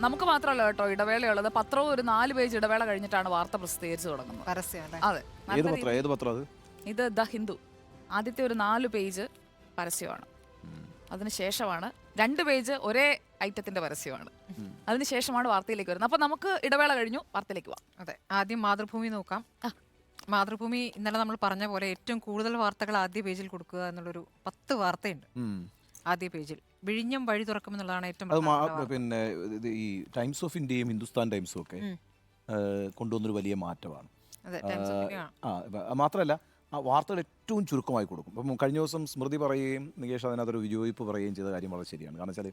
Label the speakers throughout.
Speaker 1: നമുക്ക് മാത്രമല്ല കേട്ടോ ഇടവേളയുള്ളത്. പത്രവും ഒരു നാല് പേജ് ഇടവേള കഴിഞ്ഞിട്ടാണ് വാർത്ത പ്രസിദ്ധീകരിച്ചു തുടങ്ങുന്നത്. അതെ. നല്ല
Speaker 2: ഏത്
Speaker 1: രീതി-
Speaker 2: ഏത് പത്രം അത്?
Speaker 1: ഇത് ദ ഹിന്ദു. ആദ്യത്തെ ഒരു നാല് പേജ് പരസ്യമാണ്. അതിനുശേഷമാണ് രണ്ട് പേജ് ഒരേ ഐറ്റത്തിന്റെ പരസ്യമാണ്. അതിനുശേഷമാണ് വാർത്തയിലേക്ക് വരുന്നത്. അപ്പൊ നമുക്ക് ഇടവേള കഴിഞ്ഞു. വാർത്തയിലേക്ക് പോവാം.
Speaker 3: അതെ. ആദ്യം മാതൃഭൂമി നോക്കാം. മാതൃഭൂമി ഇന്നലെ നമ്മൾ പറഞ്ഞ പോലെ ഏറ്റവും കൂടുതൽ വാർത്തകൾ ആദ്യ പേജിൽ കൊടുക്കുക എന്നുള്ളൊരു പത്ത് വാർത്തയുണ്ട്.
Speaker 2: ഉം.
Speaker 3: ആദ്യ പേജിൽ. വിഴിഞ്ഞം വഴി തുറക്കുമെന്നുള്ളതാണ് ഏറ്റവും
Speaker 2: അത് മാ- പിന്നെ ഇത് ഈ ടൈംസ് ഓഫ് ഇന്ത്യയും ഹിന്ദുസ്ഥാൻ ടൈംസും ഒക്കെ ഏഹ്, കൊണ്ടുവന്നൊരു വലിയ മാറ്റമാണ്.
Speaker 3: അതെ ടൈംസ് ഓഫ്
Speaker 2: ആ ഇപ്പ- മാത്രമല്ല ആ വാർത്തകൾ ഏറ്റവും ചുരുക്കമായി കൊടുക്കും. അപ്പം കഴിഞ്ഞ ദിവസം സ്മൃതി പറയുകയും നികേഷ് അതിനകത്തൊരു വിയോജിപ്പ് പറയുകയും ചെയ്ത കാര്യം വളരെ ശരിയാണ്. കാരണം വെച്ചാൽ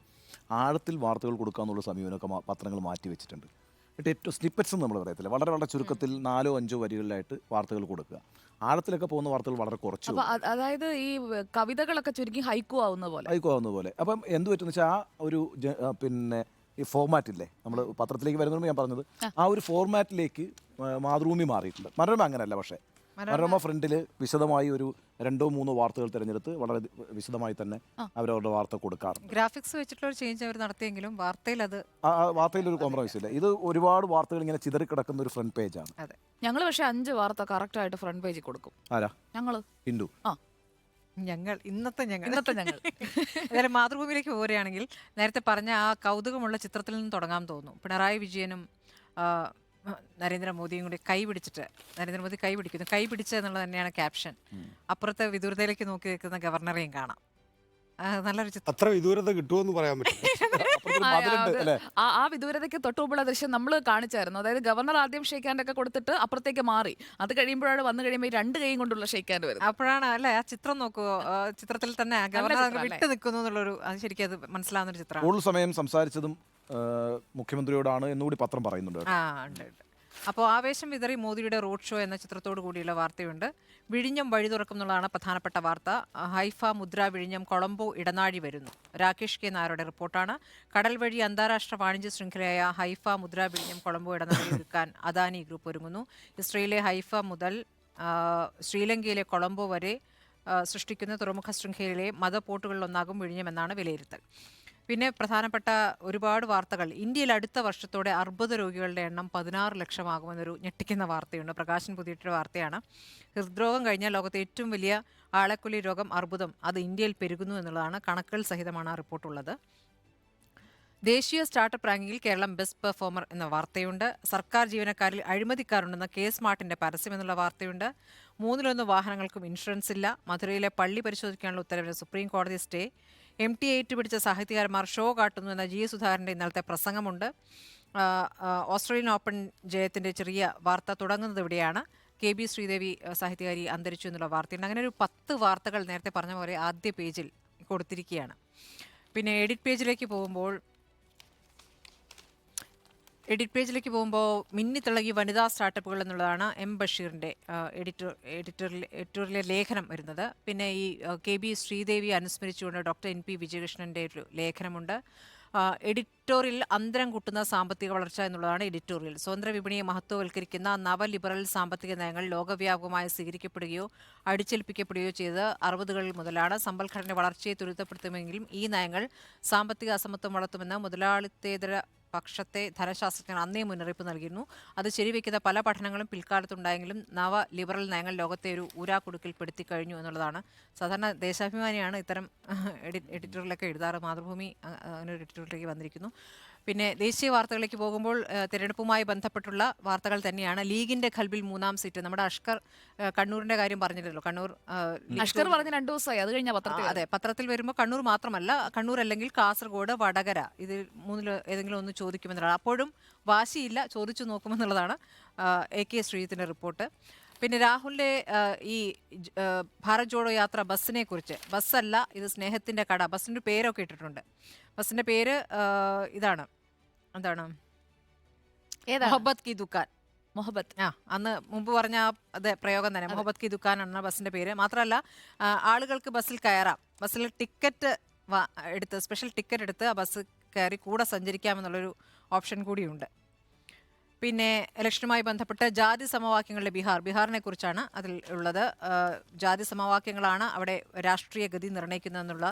Speaker 2: ആഴത്തിൽ വാർത്തകൾ കൊടുക്കുക എന്നുള്ള സമീപനമൊക്കെ മാ- പത്രങ്ങൾ മാറ്റി വെച്ചിട്ടുണ്ട്. എന്നിട്ട് ഏറ്റവും സ്നിപ്പറ്റ്സ് നമ്മൾ പറയത്തില്ല. വളരെ വളരെ ചുരുക്കത്തിൽ നാലോ അഞ്ചോ വരികളിലായിട്ട് വാർത്തകൾ കൊടുക്കുക. ആഴത്തിലൊക്കെ പോകുന്ന വാർത്തകൾ വളരെ കുറച്ചു
Speaker 1: അപ്പൊ അ- അതായത് ഈ കവിതകളൊക്കെ ചുരുക്കി ഹൈക്കു ആവുന്ന പോലെ.
Speaker 2: ആയിക്കോവുന്ന പോലെ. അപ്പം എന്ത് പറ്റുമെന്ന് വെച്ചാൽ ആ ഒരു ജ- ആ, പിന്നെ ഈ ഫോർമാറ്റ് ഇല്ലേ നമ്മൾ പത്രത്തിലേക്ക് വരുന്നതുകൊണ്ട് ഞാൻ പറഞ്ഞത് ആ. ഒരു ഫോർമാറ്റിലേക്ക് മാതൃഭൂമി മാറിയിട്ടുണ്ട്. മനോരമ അങ്ങനെയല്ല പക്ഷേ. മനോരമ ഫ്രണ്ടിൽ വിശദമായി ഒരു രണ്ടോ മൂന്നോ വാർത്തകൾ തിരഞ്ഞെടുത്ത് വളരെ വിശദമായി തന്നെ അവരവരുടെ വാർത്ത കൊടുക്കാറുണ്ട്.
Speaker 3: ഗ്രാഫിക്സ് വെച്ചിട്ടുള്ള ഒരു ചേഞ്ച് അവർ നടത്തിയെങ്കിലും വാർത്തയിൽ അത്
Speaker 2: വാർത്തയിൽ ഒരു കോംപ്രമൈസ് ഇല്ല. ഇത് ഒരുപാട് വാർത്തകൾ ഇങ്ങനെ ചിതറി കിടക്കുന്ന ഒരു ഫ്രണ്ട് പേജ്
Speaker 3: ആണ്.
Speaker 1: ഞങ്ങൾ പക്ഷെ അഞ്ച് വാർത്ത കറക്റ്റ് ആയിട്ട് ഫ്രണ്ട് പേജിൽ കൊടുക്കും.
Speaker 2: ആരാ?
Speaker 1: ഞങ്ങൾ.
Speaker 2: ഹിന്ദു.
Speaker 1: ആ.
Speaker 3: ഞങ്ങൾ ഇന്നത്തെ ഞങ്ങൾ.
Speaker 1: ഇന്നത്തെ ഞങ്ങൾ.
Speaker 3: അതായത് മാതൃഭൂമിയിലേക്ക് പോരുകയാണെങ്കിൽ നേരത്തെ പറഞ്ഞ ആ കൗതുകമുള്ള ചിത്രത്തിൽ നിന്ന് തുടങ്ങാൻ തോന്നുന്നു. പിണറായി വിജയനും നരേന്ദ്രമോദിയും കൂടി കൈ പിടിച്ചിട്ട് നരേന്ദ്രമോദി കൈ പിടിക്കുന്നു. കൈ പിടിച്ചെന്നുള്ളത് തന്നെയാണ് ക്യാപ്ഷൻ. അപ്പുറത്തെ വിദൂരതയിലേക്ക് നോക്കി നിൽക്കുന്ന ഗവർണറെയും കാണാം. ആ, നല്ലൊരു ചിത്രം.
Speaker 4: അത്ര വിദൂരത കിട്ടുമെന്ന് പറയാൻ പറ്റും
Speaker 1: ആ,
Speaker 2: അല്ലേ?
Speaker 1: ആ ആ വിദൂരതയ്ക്ക് തൊട്ടുമുമ്പുള്ള ദൃശ്യം നമ്മൾ കാണിച്ചായിരുന്നു. അതായത് ഗവർണർ ആദ്യം ഷെയ്ക്കാന്റെ ഒക്കെ കൊടുത്തിട്ട് അപ്പുറത്തേക്ക് മാറി. അത് കഴിയുമ്പോഴാണ് വന്നു കഴിയുമ്പോൾ രണ്ട് കൈയും കൊണ്ടുള്ള ഷെയ്ക്കാന്റെ വരുന്നത്.
Speaker 3: അപ്പോഴാണ് അല്ലെ? ആ ചിത്രം നോക്കുവോ ചിത്രത്തിൽ തന്നെ ഗവർണർ വിട്ടു നിൽക്കുന്നു എന്നുള്ളൊരു അത് ശരിക്കും അത് മനസ്സിലാവുന്ന ഒരു ചിത്രമാണ്.
Speaker 2: കൂടുതൽ സമയം സംസാരിച്ചതും മുഖ്യമന്ത്രിയോടാണ് എന്നുകൂടി പത്രം പറയുന്നുണ്ട്
Speaker 3: അപ്പോൾ ആവേശം വിതറി മോദിയുടെ റോഡ് ഷോ എന്ന ചിത്രത്തോടു കൂടിയുള്ള വാർത്തയുണ്ട്. വിഴിഞ്ഞം വഴി തുറക്കും എന്നുള്ളതാണ് പ്രധാനപ്പെട്ട വാർത്ത. ഹൈഫ മുദ്ര വിഴിഞ്ഞം കൊളംബോ ഇടനാഴി വരുന്നു. രാകേഷ് കെ നായരുടെ റിപ്പോർട്ടാണ്. കടൽ വഴി അന്താരാഷ്ട്ര വാണിജ്യ ശൃംഖലയായ ഹൈഫ മുദ്ര വിഴിഞ്ഞം കൊളംബോ ഇടനാഴി ഒരുക്കാൻ അദാനി ഗ്രൂപ്പ് ഒരുങ്ങുന്നു. ഇസ്രയേലിലെ ഹൈഫ മുതൽ ശ്രീലങ്കയിലെ കൊളംബോ വരെ സൃഷ്ടിക്കുന്ന തുറമുഖ ശൃംഖലയിലെ മതപോർട്ടുകളിലൊന്നാകും വിഴിഞ്ഞമെന്നാണ് വിലയിരുത്തൽ. പിന്നെ പ്രധാനപ്പെട്ട ഒരുപാട് വാർത്തകൾ. ഇന്ത്യയിൽ അടുത്ത വർഷത്തോടെ അർബുദ രോഗികളുടെ എണ്ണം പതിനാറ് ലക്ഷമാകുമെന്നൊരു ഞെട്ടിക്കുന്ന വാർത്തയുണ്ട്. പ്രകാശൻ പുതിയിട്ടൊരു വാർത്തയാണ്. ഹൃദ്രോഗം കഴിഞ്ഞാൽ ലോകത്തെ ഏറ്റവും വലിയ ആളക്കുലി രോഗം അർബുദം. അത് ഇന്ത്യയിൽ പെരുകുന്നു എന്നുള്ളതാണ് കണക്കുകൾ സഹിതമാണ് ആ റിപ്പോർട്ടുള്ളത്. ദേശീയ സ്റ്റാർട്ടപ്പ് റാങ്കിങ്ങിൽ കേരളം ബെസ്റ്റ് പെർഫോമർ എന്ന വാർത്തയുണ്ട്. സർക്കാർ ജീവനക്കാരിൽ അഴിമതിക്കാരുണ്ടെന്ന കെ സ്മാർട്ടിന്റെ പരസ്യം എന്നുള്ള വാർത്തയുണ്ട്. മൂന്നിലൊന്ന് വാഹനങ്ങൾക്കും ഇൻഷുറൻസ് ഇല്ല. മധുരയിലെ പള്ളി പരിശോധിക്കാനുള്ള ഉത്തരവിന് സുപ്രീം കോടതി സ്റ്റേ. എം ടി ഏറ്റുപിടിച്ച സാഹിത്യകാരന്മാർ ഷോ കാട്ടുന്നു എന്ന ജി സുധാകരന്റെ ഇന്നലത്തെ പ്രസംഗമുണ്ട്. ഓസ്ട്രേലിയൻ ഓപ്പൺ ജയത്തിന്റെ ചെറിയ വാർത്ത തുടങ്ങുന്നത് ഇവിടെയാണ്. കെ ബി ശ്രീദേവി സാഹിത്യകാരി അന്തരിച്ചു എന്നുള്ള വാർത്തയുണ്ട്. അങ്ങനെ ഒരു പത്ത് വാർത്തകൾ നേരത്തെ പറഞ്ഞ പോലെ ആദ്യ പേജിൽ കൊടുത്തിരിക്കുകയാണ്. പിന്നെ എഡിറ്റ് പേജിലേക്ക് പോകുമ്പോൾ എഡിറ്റ് പേജിലേക്ക് പോകുമ്പോൾ മിന്നിത്തിളകി വനിതാ സ്റ്റാർട്ടപ്പുകൾ എന്നുള്ളതാണ് എം ബഷീറിന്റെ എഡിറ്റർ എഡിറ്ററിൽ എഡിറ്ററിലെ ലേഖനം വരുന്നത്. പിന്നെ ഈ കെ ബി ശ്രീദേവി അനുസ്മരിച്ചുകൊണ്ട് ഡോക്ടർ എൻ പി വിജയകൃഷ്ണന്റെ ഒരു ലേഖനമുണ്ട്. എഡിറ്റോറിയൽ അന്തരം കൂട്ടുന്ന സാമ്പത്തിക വളർച്ച എന്നുള്ളതാണ് എഡിറ്റോറിയൽ. സ്വതന്ത്ര വിപണിയെ മഹത്വവൽക്കരിക്കുന്ന നവ ലിബറൽ സാമ്പത്തിക നയങ്ങൾ ലോകവ്യാപകമായി സ്വീകരിക്കപ്പെടുകയോ അടിച്ചേൽപ്പിക്കപ്പെടുകയോ ചെയ്ത് അറുപതുകളിൽ മുതലാണ് സമ്പൽഘടന വളർച്ചയെ ത്വരിതപ്പെടുത്തുമെങ്കിലും ഈ നയങ്ങൾ സാമ്പത്തിക അസമത്വം വളർത്തുമെന്ന് മുതലാളിത്തേതര പക്ഷത്തെ ധനശാസ്ത്രജ്ഞർ അന്നേ മുന്നറിയിപ്പ് നൽകിയിരുന്നു. അത് ശരിവെക്കുന്ന പല പഠനങ്ങളും പിൽക്കാലത്തുണ്ടായെങ്കിലും നവ ലിബറൽ നയങ്ങൾ ലോകത്തെ ഒരു ഊരാക്കുടുക്കിൽ പെടുത്തി കഴിഞ്ഞു എന്നുള്ളതാണ്. സാധാരണ ദേശാഭിമാനിയാണ് ഇത്തരം എഡിറ്ററിലൊക്കെ എഴുതാറ്. മാതൃഭൂമി അങ്ങനെ ഒരു എഡിറ്ററിലേക്ക് വന്നിരിക്കുന്നു. പിന്നെ ദേശീയ വാർത്തകളിലേക്ക് പോകുമ്പോൾ തിരഞ്ഞെടുപ്പുമായി ബന്ധപ്പെട്ടുള്ള വാർത്തകൾ തന്നെയാണ്. ലീഗിന്റെ ഖൽബിൽ മൂന്നാം സീറ്റ്. നമ്മുടെ അഷ്കർ കണ്ണൂരിന്റെ കാര്യം പറഞ്ഞിരുന്നല്ലോ കണ്ണൂർ
Speaker 1: അഷ്കർ പറഞ്ഞ രണ്ടു ദിവസമായി. അത് കഴിഞ്ഞ പത്രത്തിൽ
Speaker 3: അതെ. പത്രത്തിൽ വരുമ്പോൾ കണ്ണൂർ മാത്രമല്ല കണ്ണൂർ അല്ലെങ്കിൽ കാസർഗോഡ് വടകര ഇതിൽ മൂന്നിൽ ഏതെങ്കിലും ഒന്ന് ചോദിക്കുമെന്നുള്ളതാണ്. അപ്പോഴും വാശിയില്ല ചോദിച്ചു നോക്കുമെന്നുള്ളതാണ് എ കെ ശ്രീജിത്തിന്റെ റിപ്പോർട്ട്. പിന്നെ രാഹുലിന്റെ ഈ ഭാരത് ജോഡോ യാത്ര ബസ്സിനെ കുറിച്ച്. ബസ്സല്ല ഇത് സ്നേഹത്തിന്റെ കട. ബസ്സിന്റെ പേരൊക്കെ ഇട്ടിട്ടുണ്ട്. ബസ്സിന്റെ പേര് ഇതാണ്. എന്താണ്?
Speaker 1: ഏതാ
Speaker 3: മൊഹബത്ത് കി ദുക്കാൻ
Speaker 1: മൊഹബത്ത്.
Speaker 3: ആ അന്ന് മുമ്പ് പറഞ്ഞ ആ അതെ പ്രയോഗം തന്നെ. മുഹബത്ത് കി ദുക്കാൻ എന്ന ബസ്സിന്റെ പേര്. മാത്രമല്ല ആ, ആളുകൾക്ക് ബസ്സിൽ കയറാം. ബസ്സിൽ ടിക്കറ്റ് എടുത്ത് സ്പെഷ്യൽ ടിക്കറ്റ് എടുത്ത് ആ ബസ് കയറി കൂടെ സഞ്ചരിക്കാമെന്നുള്ളൊരു ഓപ്ഷൻ കൂടിയുണ്ട്. പിന്നെ ഇലക്ഷനുമായി ബന്ധപ്പെട്ട് ജാതി സമവാക്യങ്ങളുടെ ബീഹാർ. ബീഹാറിനെ കുറിച്ചാണ് അതിൽ ഉള്ളത്. ആ, ജാതി സമവാക്യങ്ങളാണ് അവിടെ രാഷ്ട്രീയ ഗതി നിർണയിക്കുന്നതെന്നുള്ള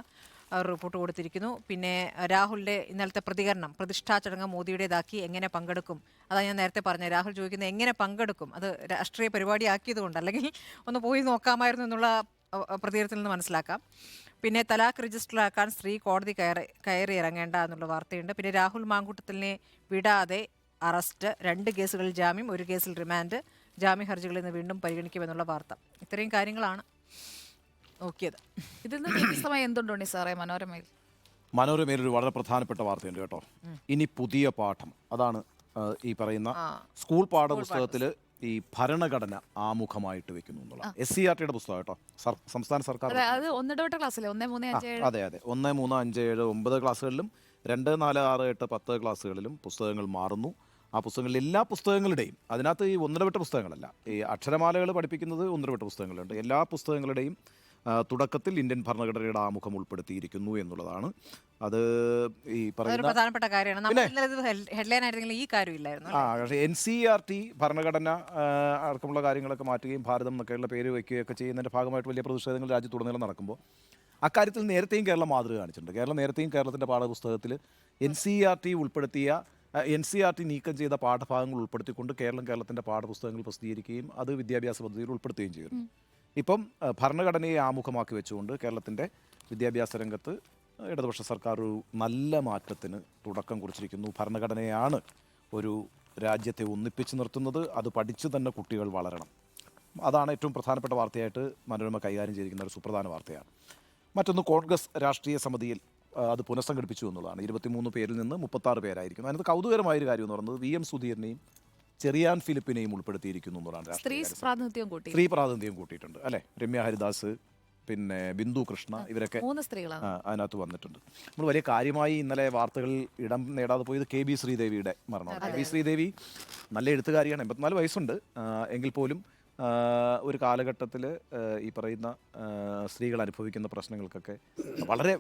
Speaker 3: റിപ്പോർട്ട് കൊടുത്തിരിക്കുന്നു. പിന്നെ രാഹുലിന്റെ ഇന്നലത്തെ പ്രതികരണം പ്രതിഷ്ഠാ ചടങ്ങ് മോദിയുടേതാക്കി എങ്ങനെ പങ്കെടുക്കും? അതാ ഞാൻ നേരത്തെ പറഞ്ഞത് രാഹുൽ ചോദിക്കുന്നത് എങ്ങനെ പങ്കെടുക്കും? അത് രാഷ്ട്രീയ പരിപാടിയാക്കിയതുകൊണ്ട് അല്ലെങ്കിൽ ഒന്ന് പോയി നോക്കാമായിരുന്നു എന്നുള്ള പ്രതികരണത്തിൽ നിന്ന് മനസ്സിലാക്കാം. പിന്നെ തലാഖ് രജിസ്റ്ററാക്കാൻ സ്ത്രീ കോടതി കയറി കയറി ഇറങ്ങേണ്ട എന്നുള്ള വാർത്തയുണ്ട്. പിന്നെ രാഹുൽ മാങ്കൂട്ടത്തിലിനെ വിടാതെ അറസ്റ്റ് രണ്ട് കേസുകളിൽ ജാമ്യം ഒരു കേസിൽ റിമാൻഡ് ജാമ്യ ഹർജികളിൽ നിന്ന് വീണ്ടും പരിഗണിക്കുമെന്നുള്ള വാർത്ത. ഇത്രയും കാര്യങ്ങളാണ്. നോക്കിയത്.
Speaker 1: ഇതിൽ നിന്ന് വ്യത്യസ്തമായി എന്തുണ്ടോണി സാറേ മനോരമയിൽ?
Speaker 2: മനോരമയിൽ ഒരു വളരെ പ്രധാനപ്പെട്ട വാർത്തയുണ്ട് കേട്ടോ. ഇനി പുതിയ പാഠം. അതാണ് ആ, ഈ പറയുന്ന സ്കൂൾ പാഠപുസ്തകത്തിൽ ഈ ഭരണഘടന ആമുഖമായിട്ട് വെക്കുന്നു എന്നുള്ള. എസ് സി ആർ ടിയുടെ പുസ്തകം കേട്ടോ. സർ- സംസ്ഥാന സർക്കാർ
Speaker 1: അതെ അത് ഒന്നിടവിട്ട ക്ലാസ്സിലെ ഒന്നേ മൂന്ന് അഞ്ച് ഏഴ്.
Speaker 2: അതെ അതെ. ഒന്ന് മൂന്ന് അഞ്ച് ഏഴ് ഒമ്പത് ക്ലാസ്സുകളിലും രണ്ട് നാല് ആറ് എട്ട് പത്ത് ക്ലാസ്സുകളിലും പുസ്തകങ്ങൾ മാറുന്നു. ആ പുസ്തകങ്ങളിൽ എല്ലാ പുസ്തകങ്ങളുടെയും അതിനകത്ത് ഈ ഒന്നിടവിട്ട പുസ്തകങ്ങളല്ല ഈ അക്ഷരമാലകൾ പഠിപ്പിക്കുന്നത് ഒന്നിടവിട്ട പുസ്തകങ്ങളുണ്ട്. എല്ലാ പുസ്തകങ്ങളുടെയും തുടക്കത്തിൽ ഇന്ത്യൻ ഭരണഘടനയുടെ ആമുഖം ഉൾപ്പെടുത്തിയിരിക്കുന്നു എന്നുള്ളതാണ്. അത് ഈ പറയുന്നത്
Speaker 3: പ്രധാനപ്പെട്ട കാര്യമാണ്. ഈ
Speaker 2: ആ പക്ഷേ എൻ സി ആർ ടി ഭരണഘടന അടക്കമുള്ള കാര്യങ്ങളൊക്കെ മാറ്റുകയും ഭാരതം എന്നൊക്കെയുള്ള പേര് വയ്ക്കുകയൊക്കെ ചെയ്യുന്നതിന്റെ ഭാഗമായിട്ട് വലിയ പ്രതിഷേധങ്ങൾ രാജ്യത്തുടനീളം നടക്കുമ്പോൾ അക്കാര്യത്തിൽ നേരത്തെയും കേരളം മാതൃക കാണിച്ചിട്ടുണ്ട്. കേരളം നേരത്തെയും കേരളത്തിന്റെ പാഠപുസ്തകത്തിൽ എൻ സി ആർ ടി ഉൾപ്പെടുത്തിയ എൻ സി ആർ ടി നീക്കം ചെയ്ത പാഠഭാഗങ്ങൾ ഉൾപ്പെടുത്തിക്കൊണ്ട് കേരളം കേരളത്തിന്റെ പാഠപുസ്തകങ്ങൾ പ്രസിദ്ധീകരിക്കുകയും അത് വിദ്യാഭ്യാസ പദ്ധതിയിൽ ഉൾപ്പെടുത്തുകയും ചെയ്യുന്നു ഇപ്പം ഭരണഘടനയെ ആമുഖമാക്കി വെച്ചുകൊണ്ട് കേരളത്തിന്റെ വിദ്യാഭ്യാസ രംഗത്ത് ഇടതുപക്ഷ സർക്കാർ ഒരു നല്ല മാറ്റത്തിന് തുടക്കം കുറിച്ചിരിക്കുന്നു. ഭരണഘടനയാണ് ഒരു രാജ്യത്തെ ഒന്നിപ്പിച്ച് നിർത്തുന്നത്. അത് പഠിച്ചു തന്നെ കുട്ടികൾ വളരണം. അതാണ് ഏറ്റവും പ്രധാനപ്പെട്ട വാർത്തയായിട്ട് മനോരമ കൈകാര്യം ചെയ്തിരിക്കുന്ന ഒരു സുപ്രധാന വാർത്തയാണ്. മറ്റൊന്ന് കോൺഗ്രസ് രാഷ്ട്രീയ സമിതിയിൽ അത് പുനഃസംഘടിപ്പിച്ചു എന്നുള്ളതാണ് ഇരുപത്തിമൂന്ന് പേരിൽ നിന്ന് മുപ്പത്താറ് പേരായിരിക്കും അതിനകത്ത് കൗതുകരമായ ഒരു കാര്യം എന്ന് പറയുന്നത് വി എം സുധീറിനെയും ചെറിയാൻ ഫിലിപ്പിനെയും ഉൾപ്പെടുത്തിയിരിക്കുന്നു എന്നുള്ളതാണ്
Speaker 1: സ്ത്രീ. പ്രാതിനിധ്യം കൂട്ടി.
Speaker 2: സ്ത്രീ പ്രാതിനിധ്യം കൂട്ടിയിട്ടുണ്ട്. അല്ലെ? രമ്യ ഹരിദാസ് പിന്നെ ബിന്ദു കൃഷ്ണ ഇവരൊക്കെ
Speaker 1: മൂന്ന് സ്ത്രീകളാണ്.
Speaker 2: അതിനകത്ത് വന്നിട്ടുണ്ട്. നമ്മൾ വലിയ കാര്യമായി ഇന്നലെ വാർത്തകളിൽ ഇടം നേടാതെ പോയത് കെ ബി ശ്രീദേവിയുടെ മരണമാണ്. കെ ബി ശ്രീദേവി നല്ല എഴുത്തുകാരിയാണ്. എൺപത്തിനാല് വയസ്സുണ്ട്. എങ്കിൽ പോലും ഒരു കാലഘട്ടത്തിൽ ഈ പറയുന്ന സ്ത്രീകൾ അനുഭവിക്കുന്ന പ്രശ്നങ്ങൾക്കൊക്കെ വളരെ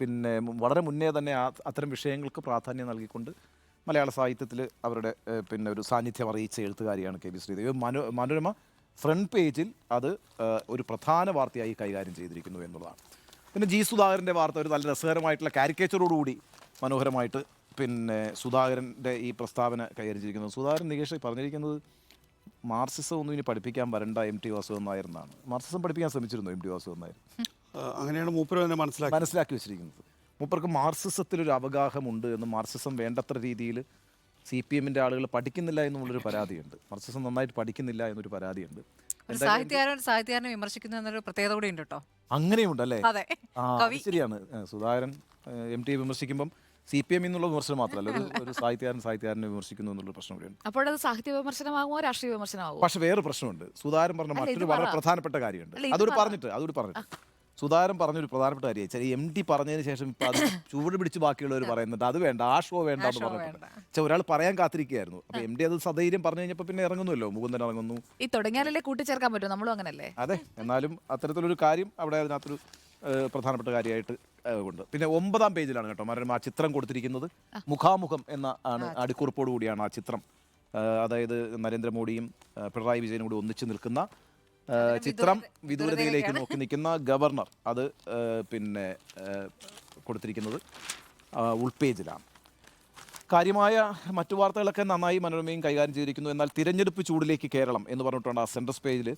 Speaker 2: പിന്നെ വളരെ മുന്നേ തന്നെ അത്തരം വിഷയങ്ങൾക്ക് പ്രാധാന്യം നൽകിക്കൊണ്ട് മലയാള സാഹിത്യത്തിൽ അവരുടെ പിന്നെ ഒരു സാന്നിധ്യം അറിയിച്ച എഴുത്തുകാരിയാണ് കെ ബി ശ്രീദേവി. മനോ മനോരമ ഫ്രണ്ട് പേജിൽ അത് ഒരു പ്രധാന വാർത്തയായി കൈകാര്യം ചെയ്തിരിക്കുന്നു എന്നുള്ളതാണ്. പിന്നെ ജി സുധാകരന്റെ വാർത്ത ഒരു നല്ല രസകരമായിട്ടുള്ള കാരിക്കേച്ചറോടുകൂടി മനോഹരമായിട്ട് പിന്നെ സുധാകരന്റെ ഈ പ്രസ്താവന കൈകാര്യം ചെയ്തിരിക്കുന്നത് സുധാകരൻ നികേഷ് പറഞ്ഞിരിക്കുന്നത് മാർസിസം ഒന്നും ഇനി പഠിപ്പിക്കാൻ വരണ്ട എം ടി വാസുദേവൻ നായർ എന്നാണ്. മാർക്സിസം പഠിപ്പിക്കാൻ ശ്രമിച്ചിരുന്നു എം ടി വാസുദേവൻ നായർ?
Speaker 4: അങ്ങനെയാണ് മൂപ്പര് മനസ്സിലാക്കി.
Speaker 2: മനസ്സിലാക്കി വെച്ചിരിക്കുന്നത്. മൂപ്പർക്ക് മാർസിസത്തിലൊരു അവഗാഹമുണ്ട് എന്ന് മാർസിസം വേണ്ടത്ര രീതിയിൽ സി പി എമ്മിന്റെ ആളുകൾ പഠിക്കുന്നില്ല എന്നുള്ളൊരു പരാതിയുണ്ട്. മാർസിസം നന്നായിട്ട് പഠിക്കുന്നില്ല എന്നൊരു പരാതിയുണ്ട്.
Speaker 3: സാഹിത്യകാരൻ സാഹിത്യകാരനെ വിമർശിക്കുന്നു എന്നൊരു പ്രത്യേകത കൂടി ഉണ്ട് കേട്ടോ.
Speaker 2: അങ്ങനെയുണ്ടല്ലേ?
Speaker 3: അതെ.
Speaker 2: ആ ശരിയാണ്. സുധാകരൻ എം ടി വിമർശിക്കുമ്പം സി പി എം എന്നുള്ള വിമർശനം മാത്രമല്ല ഒരു ഒരു സാഹിത്യകാരൻ സാഹിത്യകാരനെ വിമർശിക്കുന്നു എന്നുള്ള പ്രശ്നം കൂടിയുണ്ട്.
Speaker 1: അത് സാഹിത്യ വിമർശനമാകുമോ രാഷ്ട്രീയ വിമർശനമാകുമോ?
Speaker 2: പക്ഷെ വേറെ പ്രശ്നമുണ്ട്. സുധാകരൻ പറഞ്ഞ മറ്റൊരു വളരെ പ്രധാനപ്പെട്ട കാര്യമുണ്ട്.
Speaker 1: അതോട്.
Speaker 2: പറഞ്ഞിട്ട് അതൊരു പറഞ്ഞിട്ട്. സുധാകരൻ പറഞ്ഞൊരു പ്രധാനപ്പെട്ട കാര്യം ചില എം ടി പറഞ്ഞതിന് ശേഷം ഇപ്പൊ അത് ചൂട് പിടിച്ച് ബാക്കിയുള്ളവർ പറയുന്നുണ്ട്. അത് വേണ്ട ആ ഷോ വേണ്ട എന്ന് പറഞ്ഞിട്ടുണ്ട്. പക്ഷെ ഒരാൾ പറയാൻ കാത്തിരിക്കുകയായിരുന്നു. അപ്പൊ എം ഡി അത് സധൈര്യം പറഞ്ഞു കഴിഞ്ഞപ്പോൾ പിന്നെ ഇറങ്ങുന്നല്ലോ മുകുന്ദൻ ഇറങ്ങുന്നു.
Speaker 1: ഈ തുടങ്ങിയാലല്ലേ കൂട്ടിച്ചേർക്കാൻ പറ്റും. നമ്മളും അങ്ങനല്ലേ?
Speaker 2: അതെ എന്നാലും അത്തരത്തിലൊരു കാര്യം അവിടെ അതിനകത്തൊരു ഏഹ്, പ്രധാനപ്പെട്ട കാര്യമായിട്ട് ഏഹ്, ഉണ്ട്. പിന്നെ ഒമ്പതാം പേജിലാണ് കേട്ടോ മരണം. ആ ചിത്രം കൊടുത്തിരിക്കുന്നത്. മുഖാമുഖം എന്ന ആണ് അടിക്കുറിപ്പോട് കൂടിയാണ് ആ ചിത്രം. ഏഹ്, അതായത് നരേന്ദ്രമോദിയും ഏഹ്, പിണറായി വിജയനും കൂടി ഒന്നിച്ചു നിൽക്കുന്ന ചിത്രം വിദൂരതയിലേക്ക് നോക്കി നിൽക്കുന്ന ഗവർണർ. അത് പിന്നെ കൊടുത്തിരിക്കുന്നത് ഉൾപേജിലാണ്. കാര്യമായ മറ്റു വാർത്തകളൊക്കെ നന്നായി മനോരമയും കൈകാര്യം ചെയ്തിരിക്കുന്നു. എന്നാൽ തിരഞ്ഞെടുപ്പ് ചൂടിലേക്ക് കേരളം എന്ന് പറഞ്ഞിട്ടുണ്ട് ആ സെൻട്രസ് പേജിൽ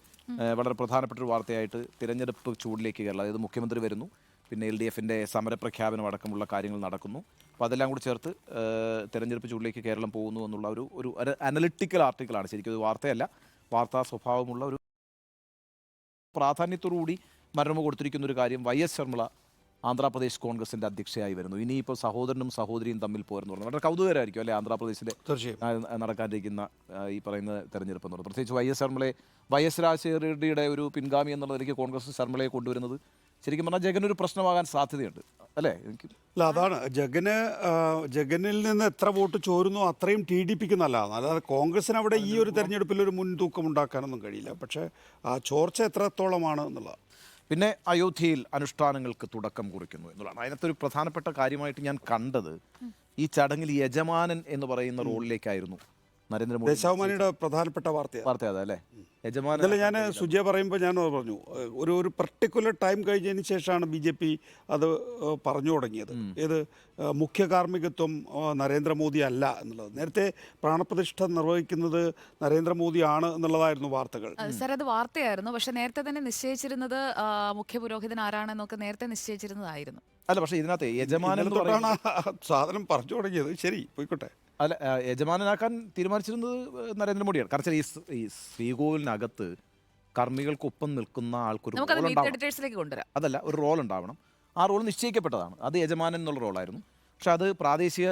Speaker 2: വളരെ പ്രധാനപ്പെട്ട ഒരു വാർത്തയായിട്ട് തിരഞ്ഞെടുപ്പ് ചൂടിലേക്ക് കേരളം. അതായത് മുഖ്യമന്ത്രി വരുന്നു. പിന്നെ എൽ ഡി എഫിന്റെ സമരപ്രഖ്യാപനം അടക്കമുള്ള കാര്യങ്ങൾ നടക്കുന്നു. അപ്പോൾ അതെല്ലാം കൂടി ചേർത്ത് തിരഞ്ഞെടുപ്പ് ചൂടിലേക്ക് കേരളം പോകുന്നു എന്നുള്ള ഒരു ഒരു അനലിറ്റിക്കൽ ആർട്ടിക്കിളാണ്. ശരിക്കും ഒരു വാർത്തയല്ല. വാർത്താ സ്വഭാവമുള്ള ഒരു പ്രാധാന്യത്തോടുകൂടി മരണം കൊടുത്തിരിക്കുന്ന ഒരു കാര്യം വൈ എസ് ശർമ്മള ആന്ധ്രാപ്രദേശ് കോൺഗ്രസിന്റെ അധ്യക്ഷയായി വരുന്നു. ഇനിയിപ്പോൾ സഹോദരനും സഹോദരിയും തമ്മിൽ പോരെന്ന് പറഞ്ഞു വളരെ കൗതുകരായിരിക്കും അല്ലെ ആന്ധ്രാപ്രദേശിലെ നടക്കാണ്ടിരിക്കുന്ന നടക്കാനിരിക്കുന്ന ഈ പറയുന്ന തെരഞ്ഞെടുപ്പ് എന്നുള്ളത് പ്രത്യേകിച്ച് വൈ എസ് ശർമ്മളെ വൈ എസ് രാജശേഖരയുടെ ഒരു പിൻഗാമി എന്നുള്ള നിലയ്ക്ക് കോൺഗ്രസ് ശർമ്മളയെ കൊണ്ടുവരുന്നത് ശരിക്കും പറഞ്ഞാൽ ജഗൻ ഒരു പ്രശ്നമാകാൻ സാധ്യതയുണ്ട്. അല്ലേ? എനിക്ക്
Speaker 4: അല്ല അതാണ്. ജഗന് ജഗനിൽ നിന്ന് എത്ര വോട്ട് ചോരുന്നു അത്രയും ടി ഡി പിക്ക് നല്ലതാണ്. അല്ലാതെ കോൺഗ്രസിന് അവിടെ ഈ ഒരു തെരഞ്ഞെടുപ്പിൽ ഒരു മുൻതൂക്കം ഉണ്ടാക്കാനൊന്നും കഴിയില്ല. പക്ഷേ ആ ചോർച്ച എത്രത്തോളമാണ് എന്നുള്ളത്
Speaker 2: പിന്നെ അയോധ്യയിൽ അനുഷ്ഠാനങ്ങൾക്ക് തുടക്കം കുറിക്കുന്നു എന്നുള്ളതാണ്. അതിനകത്തൊരു പ്രധാനപ്പെട്ട കാര്യമായിട്ട് ഞാൻ കണ്ടത് ഈ ചടങ്ങിൽ യജമാനൻ എന്ന് പറയുന്ന റോളിലേക്കായിരുന്നു നരേന്ദ്രമോദി
Speaker 4: ദേശാഭിമാനിയുടെ പ്രധാനപ്പെട്ട വാർത്ത
Speaker 2: വാർത്ത അതെ
Speaker 4: ഇന്നലെ ഞാൻ സുജയ പറയുമ്പോൾ ഞാൻ പറഞ്ഞു ഒരു ഒരു പർട്ടിക്കുലർ ടൈം കഴിഞ്ഞതിന് ശേഷമാണ് ബി ജെ പി അത് പറഞ്ഞു തുടങ്ങിയത്. ഇത് മുഖ്യ കാർമ്മികത്വം നരേന്ദ്രമോദി അല്ല എന്നുള്ളത്. നേരത്തെ പ്രാണപ്രതിഷ്ഠ നിർവഹിക്കുന്നത് നരേന്ദ്രമോദിയാണ് എന്നുള്ളതായിരുന്നു വാർത്തകൾ.
Speaker 1: സർ അത് വാർത്തയായിരുന്നു. പക്ഷെ നേരത്തെ തന്നെ നിശ്ചയിച്ചിരുന്നത് മുഖ്യ പുരോഹിതൻ ആരാണെന്നൊക്കെ നേരത്തെ നിശ്ചയിച്ചിരുന്നതായിരുന്നു.
Speaker 2: അല്ല പക്ഷേ ഇതിനകത്ത് യജമാനൻ എന്ന്
Speaker 4: തൊട്ടാണ്
Speaker 2: പറയുന്നത്
Speaker 4: സാധനം പറഞ്ഞു തുടങ്ങിയത്. ശരി പോയിക്കോട്ടെ.
Speaker 2: അല്ല യജമാനനാക്കാൻ തീരുമാനിച്ചിരുന്നത് നരേന്ദ്രമോദിയാണ്. കാരണം ഈ സ്- ശ്രീകോവിലിനകത്ത് കർമ്മികൾക്കൊപ്പം നിൽക്കുന്ന ആൾക്കൊരു റോൾ ഉണ്ടാവണം.
Speaker 1: എഡിറ്റേഴ്സിലേക്ക് കൊണ്ടുവരാം.
Speaker 2: അതല്ല ഒരു റോൾ ഉണ്ടാവണം. ആ റോൾ നിശ്ചയിക്കപ്പെട്ടതാണ്. അത് യജമാനൻ എന്നുള്ള റോളായിരുന്നു പക്ഷെ അത് പ്രാദേശിക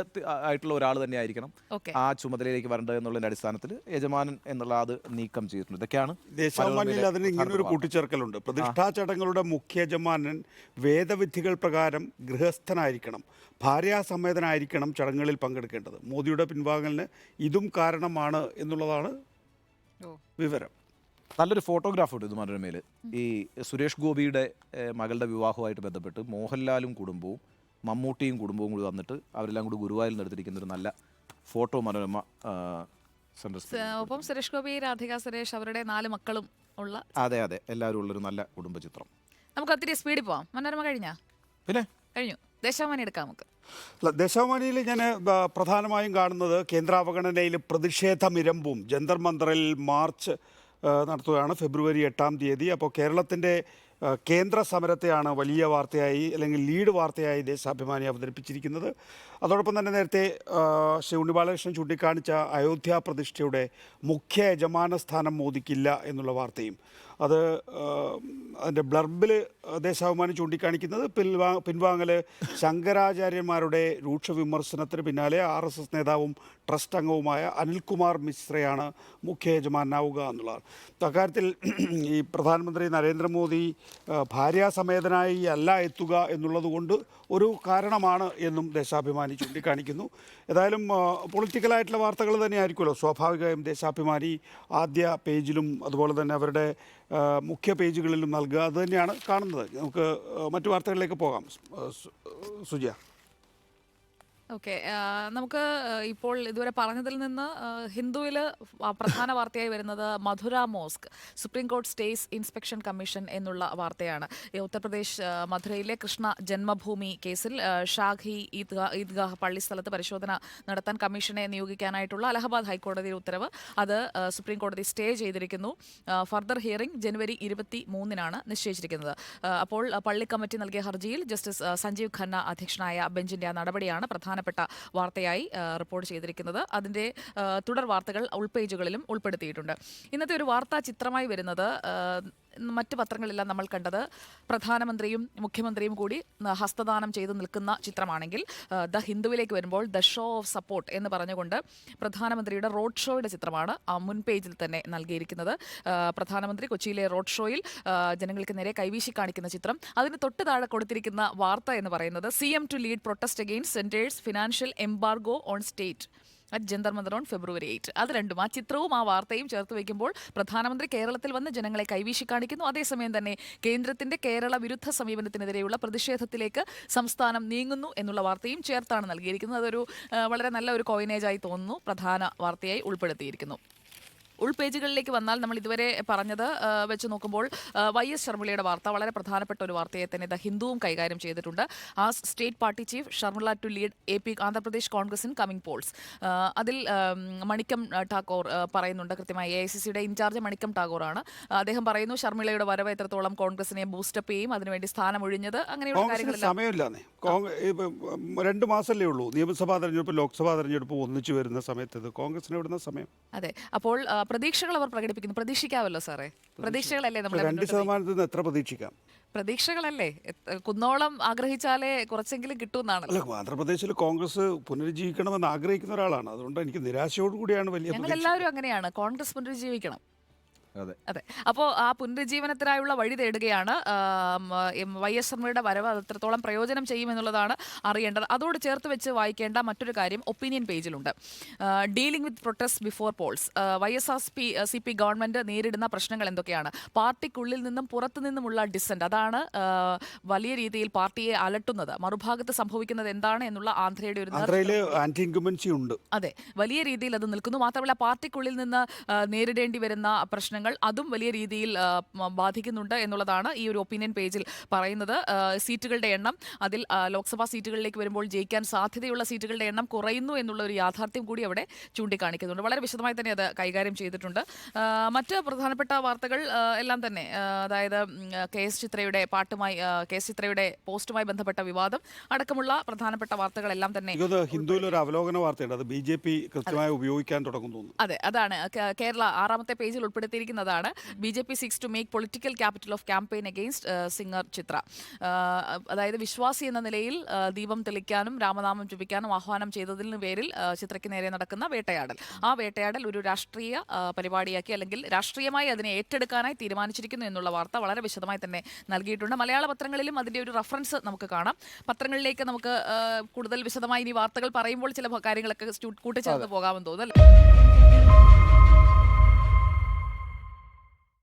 Speaker 2: ആയിട്ടുള്ള ഒരാൾ തന്നെ ആയിരിക്കണം ആ ചുമതലയിലേക്ക് വരേണ്ടത് എന്നുള്ളതിന്റെ അടിസ്ഥാനത്തിൽ യജമാനൻ എന്നുള്ള അത് നീക്കം ചെയ്തിട്ടുണ്ട്. ഇതൊക്കെയാണ്
Speaker 4: ദേശാഭിമാനിയിൽ അതിന് ഇങ്ങനെ ഒരു
Speaker 2: പ്രധാനപ്പെട്ട
Speaker 4: കൂട്ടിച്ചേർക്കലുണ്ട്. പ്രതിഷ്ഠാ ചടങ്ങുകളുടെ മുഖ്യ യജമാനൻ വേദവിധികൾ പ്രകാരം ഗൃഹസ്ഥനായിരിക്കണം. ഭാര്യാസമേതനായിരിക്കണം ചടങ്ങുകളിൽ പങ്കെടുക്കേണ്ടത്. മോദിയുടെ പിൻവാങ്ങലിന് ഇതും കാരണമാണ് എന്നുള്ളതാണ് വിവരം.
Speaker 2: നല്ലൊരു ഫോട്ടോഗ്രാഫ് ഉണ്ട് ഇത് മനോരമയിൽ ഈ സുരേഷ് ഗോപിയുടെ മകളുടെ വിവാഹവുമായിട്ട് ബന്ധപ്പെട്ട് മോഹൻലാലും കുടുംബവും മമ്മൂട്ടിയും കുടുംബവും കൂടി വന്നിട്ട് അവരെല്ലാം കൂടി ഗുരുവായൂരിൽ നടത്തിയിരിക്കുന്ന എടുത്തിരിക്കുന്ന ഒരു നല്ല ഫോട്ടോ മനോരമ
Speaker 1: ഒപ്പം സുരേഷ് ഗോപി രാധിക സുരേഷ് അവരുടെ നാല് മക്കളും ഉള്ള
Speaker 2: അതെ അതെ. എല്ലാവരും ഉള്ളൊരു നല്ല കുടുംബ ചിത്രം
Speaker 1: നമുക്ക് ഒത്തിരി സ്പീഡിൽ പോവാം. മനോരമ കഴിഞ്ഞാ?
Speaker 2: പിന്നെ?
Speaker 1: കഴിഞ്ഞു. ദേശാഭിമാനി എടുക്കാം നമുക്ക്.
Speaker 4: ദേശാഭിമാനിയിൽ ഞാൻ പ്രധാനമായും കാണുന്നത് കേന്ദ്രാവഗണനയിൽ പ്രതിഷേധമിരമ്പും ജന്തർ മന്ദറിൽ മാർച്ച് നടത്തുകയാണ്. ഫെബ്രുവരി എട്ടാം തീയതി. അപ്പോൾ കേരളത്തിന്റെ കേന്ദ്ര സമരത്തെയാണ് വലിയ വാർത്തയായി അല്ലെങ്കിൽ ലീഡ് വാർത്തയായി ദേശാഭിമാനി അവതരിപ്പിച്ചിരിക്കുന്നത്. അതോടൊപ്പം തന്നെ നേരത്തെ ശ്രീ ഉണ്ണിബാലകൃഷ്ണൻ ചൂണ്ടിക്കാണിച്ച അയോധ്യ പ്രതിഷ്ഠയുടെ മുഖ്യ യജമാന സ്ഥാനം മോദിക്കില്ല എന്നുള്ള വാർത്തയും. അത് അതിന്റെ ബ്ലർബിൽ ദേശാഭിമാനി ചൂണ്ടിക്കാണിക്കുന്നത് പിൻവാ പിൻവാങ്ങൽ ശങ്കരാചാര്യന്മാരുടെ രൂക്ഷ വിമർശനത്തിന് പിന്നാലെ ആർ എസ് എസ് നേതാവും ട്രസ്റ്റ് അംഗവുമായ അനിൽകുമാർ മിശ്രയാണ് മുഖ്യ യജമാനാവുക എന്നുള്ളതാണ്. അക്കാര്യത്തിൽ ഈ പ്രധാനമന്ത്രി നരേന്ദ്രമോദി ഭാര്യാസമേതനായി അല്ല എത്തുക എന്നുള്ളതുകൊണ്ട് ഒരു കാരണമാണ് എന്നും ദേശാഭിമാനി ചൂണ്ടിക്കാണിക്കുന്നു. ഏതായാലും പൊളിറ്റിക്കലായിട്ടുള്ള വാർത്തകൾ തന്നെയായിരിക്കുമല്ലോ. സ്വാഭാവികമായും ദേശാഭിമാനി ആദ്യ പേജിലും അതുപോലെ തന്നെ അവരുടെ മുഖ്യ പേജുകളിലും നൽകുക. അത് തന്നെയാണ് കാണുന്നത്. നമുക്ക് മറ്റു വാർത്തകളിലേക്ക് പോകാം. ആ, സു- സുജയ.
Speaker 1: ഓക്കെ നമുക്ക് ഇപ്പോൾ ഇതുവരെ പറഞ്ഞതിൽ നിന്ന് ഹിന്ദുവിൽ പ്രധാന വാർത്തയായി വരുന്നത് മധുര മോസ്ക് സുപ്രീം കോടതി സ്റ്റേസ് ഇൻസ്പെക്ഷൻ കമ്മീഷൻ എന്നുള്ള വാർത്തയാണ്. ഉത്തർപ്രദേശ് മധുരയിലെ കൃഷ്ണ ജന്മഭൂമി കേസിൽ ഷാഖി ഈദ്ഗാ ഈദ്ഗാഹ് പള്ളി സ്ഥലത്ത് പരിശോധന നടത്താൻ കമ്മീഷനെ നിയോഗിക്കാനായിട്ടുള്ള അലഹബാദ് ഹൈക്കോടതിയുടെ ഉത്തരവ്. അത് സുപ്രീം കോടതി സ്റ്റേ ചെയ്തിരിക്കുന്നു. ഫർദർ ഹിയറിംഗ് ജനുവരി ഇരുപത്തി മൂന്നിനാണ് നിശ്ചയിച്ചിരിക്കുന്നത് അപ്പോൾ പള്ളി കമ്മിറ്റി നൽകിയ ഹർജിയിൽ ജസ്റ്റിസ് സഞ്ജീവ് ഖന്ന അധ്യക്ഷനായ ബെഞ്ചിന്റെ നടപടിയാണ് നടപടിയാണ് പ്രധാനപ്പെട്ട വാർത്തയായി റിപ്പോർട്ട് ചെയ്തിരിക്കുന്നത്. അതിന്റെ തുടർ വാർത്തകൾ ഉൾപേജുകളിലും ഉൾപ്പെടുത്തിയിട്ടുണ്ട്. ഇന്നത്തെ ഒരു വാർത്താ ചിത്രമായി വരുന്നത് മറ്റ് പത്രങ്ങളെല്ലാം നമ്മൾ കണ്ടത്. പ്രധാനമന്ത്രിയും മുഖ്യമന്ത്രിയും കൂടി ഹസ്തദാനം ചെയ്ത് നിൽക്കുന്ന ചിത്രമാണെങ്കിൽ ദ ഹിന്ദുവിലേക്ക് വരുമ്പോൾ ദ ഷോ ഓഫ് സപ്പോർട്ട് എന്ന് പറഞ്ഞുകൊണ്ട് പ്രധാനമന്ത്രിയുടെ റോഡ് ഷോയുടെ ചിത്രമാണ് മുൻ പേജിൽ തന്നെ നൽകിയിരിക്കുന്നത്. പ്രധാനമന്ത്രി കൊച്ചിയിലെ റോഡ് ഷോയിൽ ജനങ്ങൾക്ക് നേരെ കൈവീശി കാണിക്കുന്ന ചിത്രം. അതിന് തൊട്ട് താഴെ കൊടുത്തിരിക്കുന്ന വാർത്ത എന്ന് പറയുന്നത് C M to lead protest against centre's financial embargo on state. At Jantar on February eight. അത് രണ്ടും ആ ചിത്രവും ആ വാർത്തയും ചേർത്ത് വയ്ക്കുമ്പോൾ പ്രധാനമന്ത്രി കേരളത്തിൽ വന്ന് ജനങ്ങളെ കൈവീശി കാണിക്കുന്നു. അതേസമയം തന്നെ കേന്ദ്രത്തിന്റെ കേരള വിരുദ്ധ സമീപനത്തിനെതിരെയുള്ള പ്രതിഷേധത്തിലേക്ക് സംസ്ഥാനം നീങ്ങുന്നു എന്നുള്ള വാർത്തയും ചേർത്താണ് നൽകിയിരിക്കുന്നത്. അതൊരു വളരെ നല്ല ഒരു കോയിനേജായി തോന്നുന്നു. പ്രധാന വാർത്തയായി ഉൾപ്പെടുത്തിയിരിക്കുന്നു. ഉൾപേജുകളിലേക്ക് വന്നാൽ നമ്മൾ ഇതുവരെ പറഞ്ഞത് വെച്ച് നോക്കുമ്പോൾ വൈ എസ് ശർമിളയുടെ വാർത്ത വളരെ പ്രധാനപ്പെട്ട ഒരു വാർത്തയെ തന്നെ ദ ഹിന്ദുവും കൈകാര്യം ചെയ്തിട്ടുണ്ട്. As state party chief Sharmila to lead A P Andhra Pradesh Congress in coming polls. അതിൽ മണിക്കം ടാക്കോർ പറയുന്നുണ്ട് കൃത്യമായി. എ ഐ സി സിയുടെ ഇൻചാർജ് മണിക്കം ടാഗോറാണ്. അദ്ദേഹം പറയുന്നു ശർമിളയുടെ വരവ് എത്രത്തോളം കോൺഗ്രസിനെ ബൂസ്റ്റപ്പ് ചെയ്യും അതിനുവേണ്ടി സ്ഥാനം ഒഴിഞ്ഞത് അങ്ങനെയുള്ള കാര്യങ്ങളെല്ലാം.
Speaker 4: രണ്ട് മാസമല്ലേ ഉള്ളൂ. നിയമസഭാ തെരഞ്ഞെടുപ്പ് ലോക്സഭാ തെരഞ്ഞെടുപ്പ് ഒന്നിച്ചു വരുന്ന സമയത്ത് കോൺഗ്രസിന് വിടുന്ന സമയം.
Speaker 1: അതെ. അപ്പോൾ പ്രതീക്ഷകൾ അവർ പ്രകടിപ്പിക്കുന്നു. പ്രതീക്ഷിക്കാവല്ലോ സാറേ? പ്രതീക്ഷകളല്ലേ നമ്മൾ
Speaker 4: രണ്ട്? ശതമാനത്തിൽ നിന്ന് എത്ര പ്രതീക്ഷിക്കാം?
Speaker 1: പ്രതീക്ഷകളല്ലേ? കുന്നോളം ആഗ്രഹിച്ചാലേ കുറച്ചെങ്കിലും കിട്ടുമെന്നാണ്
Speaker 4: അല്ല ആന്ധ്രാപ്രദേശിൽ കോൺഗ്രസ് പുനരുജ്ജീവിക്കണമെന്ന് ആഗ്രഹിക്കുന്ന ഒരാളാണ്. അതുകൊണ്ട് എനിക്ക് നിരാശയോടുകൂടിയാണ് വലിയ
Speaker 1: ഞങ്ങൾ എല്ലാവരും അങ്ങനെയാണ്. കോൺഗ്രസ് പുനരുജ്ജീവിക്കണം.
Speaker 2: അതെ.
Speaker 1: അപ്പോ അപ്പോൾ ആ പുനരുജ്ജീവനത്തിനായുള്ള വഴി തേടുകയാണ് വൈ എസ് എമ്മയുടെ വരവ് അത് എത്രത്തോളം പ്രയോജനം ചെയ്യുമെന്നുള്ളതാണ് അറിയേണ്ടത്. അതോട് ചേർത്ത് വെച്ച് വായിക്കേണ്ട മറ്റൊരു കാര്യം opinion പേജിലുണ്ട്. Dealing with protest before polls. Y S R C P P ഗവൺമെന്റ് നേരിടുന്ന പ്രശ്നങ്ങൾ എന്തൊക്കെയാണ്? പാർട്ടിക്കുള്ളിൽ നിന്നും പുറത്തു നിന്നുമുള്ള ഡിസന്റ് അതാണ് വലിയ രീതിയിൽ പാർട്ടിയെ അലട്ടുന്നത്. മറുഭാഗത്ത് സംഭവിക്കുന്നത് എന്താണ് എന്നുള്ള ആന്ധ്രയുടെ ഒരു അതെ. വലിയ രീതിയിൽ അത് നിൽക്കുന്നു. മാത്രമല്ല പാർട്ടിക്കുള്ളിൽ നിന്ന് നേരിടേണ്ടി വരുന്ന പ്രശ്നങ്ങൾ പ്രവർത്തനങ്ങൾ അതും വലിയ രീതിയിൽ ബാധിക്കുന്നുണ്ട് എന്നുള്ളതാണ് ഈ ഒരു ഒപ്പീനിയൻ പേജിൽ പറയുന്നത്. സീറ്റുകളുടെ എണ്ണം അതിൽ ലോക്സഭാ സീറ്റുകളിലേക്ക് വരുമ്പോൾ ജയിക്കാൻ സാധ്യതയുള്ള സീറ്റുകളുടെ എണ്ണം കുറയുന്നു എന്നുള്ള ഒരു യാഥാർത്ഥ്യം കൂടി അവിടെ ചൂണ്ടിക്കാണിക്കുന്നുണ്ട്. വളരെ വിശദമായി തന്നെ അത് കൈകാര്യം ചെയ്തിട്ടുണ്ട്. മറ്റ് പ്രധാനപ്പെട്ട വാർത്തകൾ എല്ലാം തന്നെ അതായത് കെ എസ് ചിത്രയുടെ പാട്ടുമായി കെ എസ് ചിത്രയുടെ പോസ്റ്റുമായി ബന്ധപ്പെട്ട വിവാദം അടക്കമുള്ള പ്രധാനപ്പെട്ട വാർത്തകളെല്ലാം തന്നെ
Speaker 4: ഹിന്ദുവിൽ ഒരു അവലോകന വാർത്തയുണ്ട് അത് ബി ജെ പി കൃത്യമായി ഉപയോഗിക്കാൻ തുടങ്ങുന്നു
Speaker 1: അതെ അതാണ്. കേരള ആറാമത്തെ പേജിൽ ഉൾപ്പെടുത്തിയിരിക്കുന്നതാണ് B J P seeks to make political capital of campaign against singer Chitra അതായത് വിശ്വാസി എന്ന നിലയിൽ ദീപം തെളിക്കാനും രാമനാമം ജപിക്കാനും ആഹ്വാനം ചെയ്തതിന് പേരിൽ ചിത്രയ്ക്ക് നേരെ നടക്കുന്ന വേട്ടയാടൽ. ആ വേട്ടയാടൽ ഒരു രാഷ്ട്രീയ ആ, പരിപാടിയാക്കി അല്ലെങ്കിൽ രാഷ്ട്രീയമായി അതിനെ ഏറ്റെടുക്കാനായി തീരുമാനിച്ചിരിക്കുന്നു എന്നുള്ള വാർത്ത വളരെ വിശദമായി തന്നെ നൽകിയിട്ടുണ്ട്. മലയാള പത്രങ്ങളിലും അതിന്റെ ഒരു റഫറൻസ് നമുക്ക് കാണാം. പത്രങ്ങളിലേക്ക് നമുക്ക് കൂടുതൽ വിശദമായി ഇനി വാർത്തകൾ പറയുമ്പോൾ ചില കാര്യങ്ങളൊക്കെ കൂട്ടിച്ചേർത്ത് പോകാമെന്ന് തോന്നുന്നു അല്ലേ?